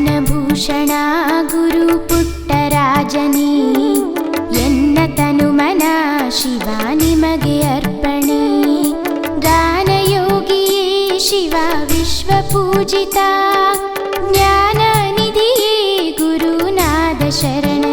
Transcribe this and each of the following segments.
भूषणा गुरुपुट्टराजनी यन्न तनुमना शिवा निमगे अर्पणे। गानयोगी शिवा विश्वपूजिता ज्ञानानिधिये गुरुनादशरण।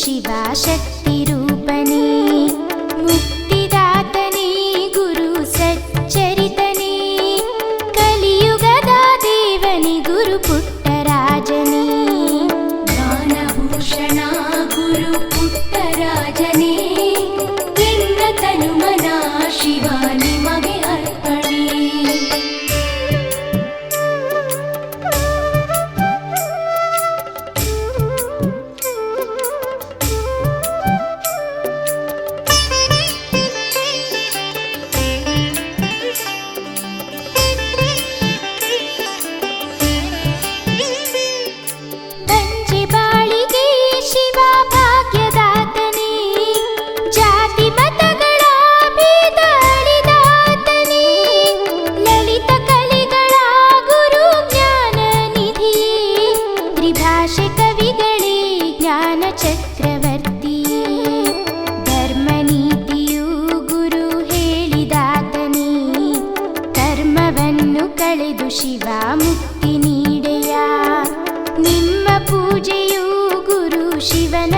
शिवा शक्ति ಚಕ್ರವರ್ತಿ ಧರ್ಮನೀತಿಯು ಗುರು ಹೇಳಿದಾತನೇ. ಕರ್ಮವನ್ನು ಕಳೆದು ಶಿವ ಮುಕ್ತಿ ನೀಡೆಯ. ನಿಮ್ಮ ಪೂಜೆಯು ಗುರು ಶಿವನ